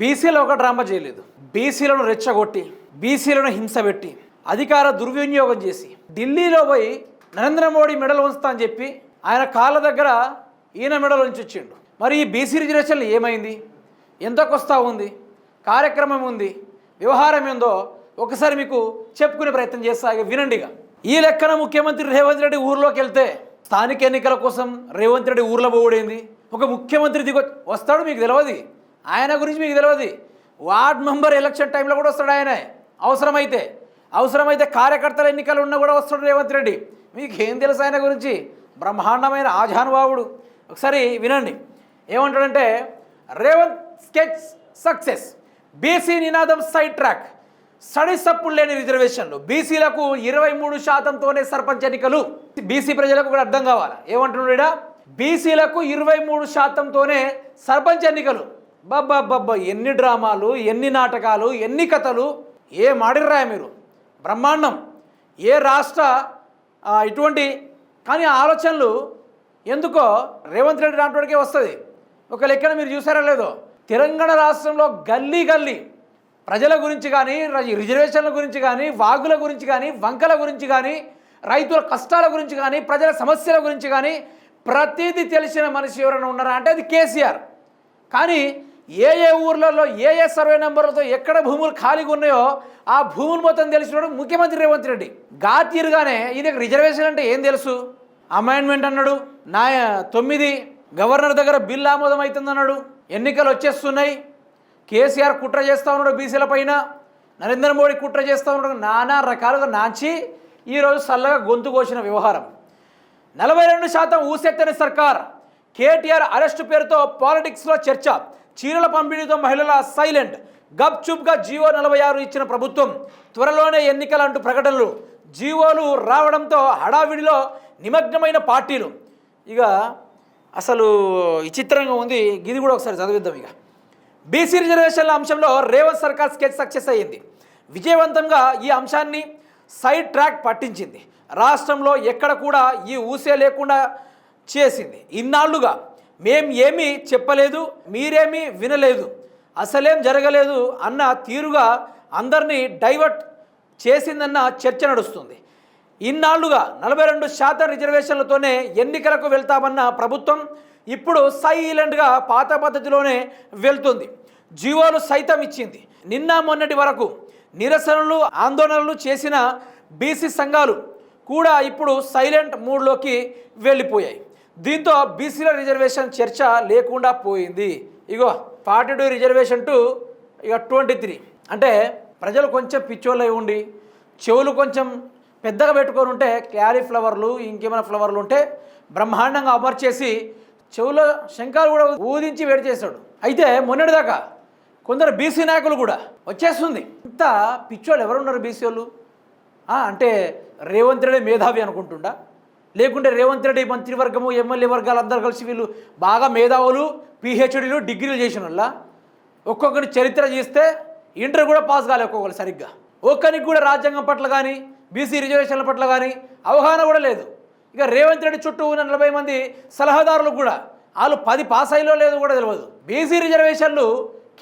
బీసీలో ఒక డ్రామా చేయలేదు. బీసీలను రెచ్చగొట్టి బీసీలను హింస పెట్టి అధికార దుర్వినియోగం చేసి ఢిల్లీలో పోయి నరేంద్ర మోడీ మెడల్ ఉంచుతా అని చెప్పి ఆయన కాళ్ళ దగ్గర ఈయన మెడల్ ఉంచి వచ్చిండు. మరి ఈ బీసీ రిజర్వేషన్లు ఏమైంది? ఎంతకొస్తా ఉంది? కార్యక్రమం ఉంది? వ్యవహారం ఏందో ఒకసారి మీకు చెప్పుకునే ప్రయత్నం చేస్తా వినండిగా. ఈ లెక్కన ముఖ్యమంత్రి రేవంత్ రెడ్డి ఊర్లోకి వెళ్తే స్థానిక ఎన్నికల కోసం రేవంత్ రెడ్డి ఊర్లో పోవడేంది? ఒక ముఖ్యమంత్రి దిగొ వస్తాడు మీకు తెలియదు ఆయన గురించి మీకు తెలియదు వార్డ్ మెంబర్ ఎలక్షన్ టైంలో కూడా వస్తాడు ఆయన. అవసరమైతే. అవసరమైతే కార్యకర్తల ఎన్నికలు ఉన్నా కూడా వస్తాడు రేవంత్ రెడ్డి. మీకు ఏం తెలుసు ఆయన గురించి? బ్రహ్మాండమైన ఆజానుభావుడు ఒకసారి వినండి. ఏమంటాడంటే రేవంత్ స్కెచ్ సక్సెస్. బీసీ నినాదం సైడ్ ట్రాక్. స్టడీ సప్పుడు లేని రిజర్వేషన్లు. బీసీలకు ఇరవై మూడు శాతంతోనే సర్పంచ్ ఎన్నికలు. బీసీ ప్రజలకు కూడా అర్థం కావాలి? ఏమంటున్నాడు బీసీలకు ఇరవై మూడు శాతంతోనే సర్పంచ్ ఎన్నికలు. బాబ్బా ఎన్ని డ్రామాలు ఎన్ని నాటకాలు ఎన్ని కథలు ఏ మాడిర్రాయ మీరు? బ్రహ్మాండం. ఏ రాష్ట్ర ఇటువంటి కానీ ఆలోచనలు ఎందుకో రేవంత్ రెడ్డి రాంటోడికే వస్తుంది. ఒక లెక్కన మీరు చూసారా లేదో? తెలంగాణ రాష్ట్రంలో గల్లీ గల్లీ ప్రజల గురించి కానీ ర- రిజర్వేషన్ల గురించి కానీ వాగుల గురించి కానీ వంకల గురించి కానీ రైతుల కష్టాల గురించి కానీ ప్రజల సమస్యల గురించి కానీ ప్రతిదీ తెలిసిన మనిషి ఎవరైనా ఉన్నారా? అంటే అది కేసీఆర్. కానీ ఏ ఏ ఊర్లలో ఏ ఏ సర్వే నెంబర్లతో ఎక్కడ భూములు ఖాళీగా ఉన్నాయో ఆ భూములు మొత్తం తెలిసినాడు ముఖ్యమంత్రి రేవంత్ రెడ్డి. గాతీరుగానే ఈయనకు రిజర్వేషన్ అంటే ఏం తెలుసు? అమైన్మెంట్ అన్నాడు నా తొమ్మిది గవర్నర్ దగ్గర బిల్ ఆమోదం అవుతుందన్నాడు ఎన్నికలు వచ్చేస్తున్నాయి. కేసీఆర్ కుట్ర చేస్తూ ఉన్నాడు బీసీల పైన నరేంద్ర మోడీ కుట్ర చేస్తూ ఉన్నాడు నానా రకాలుగా నాంచి ఈరోజు చల్లగా గొంతు కోసిన వ్యవహారం. నలభై రెండు శాతం ఊసెత్తని సర్కార్ కేటీఆర్ అరెస్టు పేరుతో పాలిటిక్స్లో చర్చ. చీరల పంపిణీతో మహిళల సైలెంట్. గప్చుప్గా జీవో నలభై ఆరు ఇచ్చిన ప్రభుత్వం త్వరలోనే ఎన్నికలంటూ ప్రకటనలు. జీవోలు రావడంతో హడావిడిలో నిమగ్నమైన పార్టీలు. ఇక అసలు విచిత్రంగా ఉంది. ఇది కూడా ఒకసారి చదివిద్దాం ఇక. బీసీ రిజర్వేషన్ల అంశంలో రేవంత్ సర్కార్ స్కెచ్ సక్సెస్ అయ్యింది. విజయవంతంగా ఈ అంశాన్ని సైడ్ ట్రాక్ పట్టించింది. రాష్ట్రంలో ఎక్కడ కూడా ఈ ఊసే లేకుండా చేసింది. ఇన్నాళ్ళుగా మేం ఏమీ చెప్పలేదు మీరేమీ వినలేదు. అసలేం జరగలేదు అన్న తీరుగా అందరినీ డైవర్ట్ చేసిందన్న చర్చ నడుస్తుంది. ఇన్నాళ్ళుగా నలభై రెండు శాతం రిజర్వేషన్లతోనే ఎన్నికలకు వెళ్తామన్న ప్రభుత్వం ఇప్పుడు సైలెంట్గా పాత పద్ధతిలోనే వెళ్తుంది. జీవోలు సైతం ఇచ్చింది. నిన్న మొన్నటి వరకు నిరసనలు ఆందోళనలు చేసిన బీసీ సంఘాలు కూడా ఇప్పుడు సైలెంట్ మూడ్లోకి వెళ్ళిపోయాయి. దీంతో బీసీల రిజర్వేషన్ చర్చ లేకుండా పోయింది. ఇగో ఫార్టీ టూ రిజర్వేషన్ టు ఇక ట్వంటీ త్రీ అంటే ప్రజలు కొంచెం అయి ఉండి చెవులు కొంచెం పెద్దగా పెట్టుకొని ఉంటే క్యాలీఫ్లవర్లు ఇంకేమైనా ఫ్లవర్లు ఉంటే బ్రహ్మాండంగా అమర్చేసి చెవులో శంఖాలు కూడా ఊదించి వేడి చేశాడు. అయితే మొన్నటిదాకా కొందరు బీసీ నాయకులు కూడా వచ్చేస్తుంది. ఇంత పిచ్చోళ్ళు ఎవరున్నారు బీసీ వాళ్ళు? అంటే రేవంత్ రెడ్డి మేధావి అనుకుంటుండా? లేకుంటే రేవంత్ రెడ్డి మంత్రివర్గము ఎమ్మెల్యే వర్గాలు అందరూ కలిసి వీళ్ళు బాగా మేధావులు పిహెచ్డీలు డిగ్రీలు చేసిన వాళ్ళ ఒక్కొక్కరి చరిత్ర చేస్తే ఇంటర్ కూడా పాస్ కాలే ఒక్కొక్కరు సరిగ్గా. ఒక్కరికి కూడా రాజ్యాంగం పట్ల కానీ బీసీ రిజర్వేషన్ల పట్ల కానీ అవగాహన కూడా లేదు. ఇక రేవంత్ రెడ్డి చుట్టూ ఉన్న నలభై మంది సలహాదారులు కూడా వాళ్ళు పది పాస్ అయ్యో లేదో కూడా తెలియదు బీసీ రిజర్వేషన్లు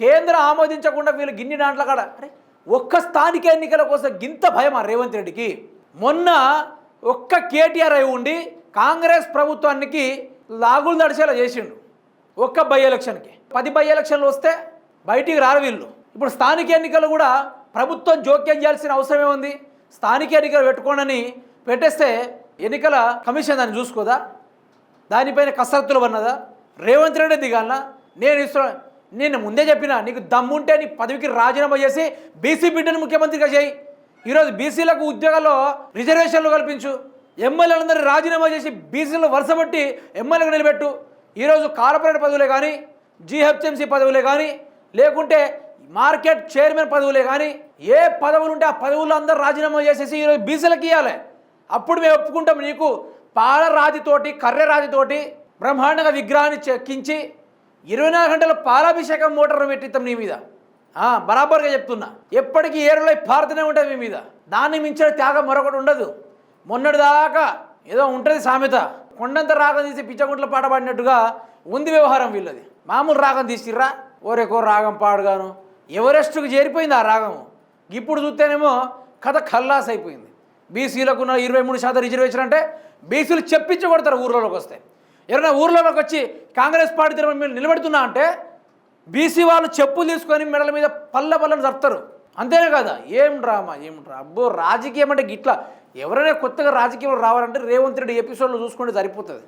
కేంద్రం ఆమోదించకుండా వీళ్ళు గిన్ని దాంట్లో కాడ. అరే ఒక్క స్థానిక ఎన్నికల కోసం గింత భయమా రేవంత్ రెడ్డికి? మొన్న ఒక్క కేటీఆర్ అయి ఉండి కాంగ్రెస్ ప్రభుత్వానికి లాగులు నడిచేలా చేసిండు. ఒక్క బై ఎలక్షన్కి. పది బై ఎలక్షన్లు వస్తే బయటికి రారు వీళ్ళు. ఇప్పుడు స్థానిక ఎన్నికలు కూడా ప్రభుత్వం జోక్యం చేయాల్సిన అవసరం ఏముంది? స్థానిక ఎన్నికలు పెట్టుకోనని పెట్టేస్తే ఎన్నికల కమిషన్ దాన్ని చూసుకోదా? దానిపైన కసరత్తులు ఉన్నదా రేవంత్ రెడ్డి దిగాలనా? నేను ఇస్తున్నా నేను ముందే చెప్పిన నీకు దమ్ముంటే నీ పదవికి రాజీనామా చేసి బీసీ బిడ్డను ముఖ్యమంత్రిగా చేయి. ఈరోజు బీసీలకు ఉద్యోగాల్లో రిజర్వేషన్లు కల్పించు. ఎమ్మెల్యేలందరూ రాజీనామా చేసి బీసీలను వరుసబట్టి ఎమ్మెల్యేగా నిలబెట్టు. ఈరోజు కార్పొరేట్ పదవులే కానీ జీహెచ్ఎంసీ పదవులే కానీ లేకుంటే మార్కెట్ చైర్మన్ పదవులే కానీ ఏ పదవులు ఉంటే ఆ పదవులు అందరూ రాజీనామా చేసేసి ఈరోజు బీసీలకు ఇవ్వాలి అప్పుడు మేము ఒప్పుకుంటాం నీకు. పాల రాతితోటి రాతితోటి బ్రహ్మాండంగా విగ్రహాన్ని చెక్కించి ఇరవై నాలుగు గంటల పాలాభిషేకం మోటార్ పెట్టిస్తాం నీ మీద. బరాబర్గా చెప్తున్నా. ఎప్పటికీ ఏరులో పారుతూనే ఉంటుంది మీ మీద. దాన్ని మించిన త్యాగం మరొకటి ఉండదు. మొన్నటి దాకా ఏదో ఉంటుంది సామెత. కొండంత రాగం తీసి పిచ్చగుంట్ల పాట పాడినట్టుగా ఉంది వ్యవహారం వీళ్ళది. మామూలు రాగం తీసిర్రా? ఓరెకో రాగం పాడుగాను. ఎవరెస్ట్కు చేరిపోయింది ఆ రాగము? ఇప్పుడు చూస్తేనేమో కథ ఖల్లాస్ అయిపోయింది బీసీలకు ఉన్న ఇరవై మూడు శాతం రిజర్వేషన్ అంటే బీసీలు చెప్పించి కొడతారు వస్తే. ఎవరైనా ఊర్లలోకి వచ్చి కాంగ్రెస్ పార్టీ తరఫున మీరు నిలబెడుతున్నా అంటే బీసీ వాళ్ళు చెప్పులు తీసుకొని మెడల మీద పల్ల పల్లని జరుపుతారు. అంతేనే కదా? ఏం డ్రామా ఏం డ్రా అబ్బో రాజకీయం అంటే గిట్లా. ఎవరైనా కొత్తగా రాజకీయంలో రావాలంటే రేవంత్ రెడ్డి ఎపిసోడ్లో చూసుకుంటే సరిపోతుంది.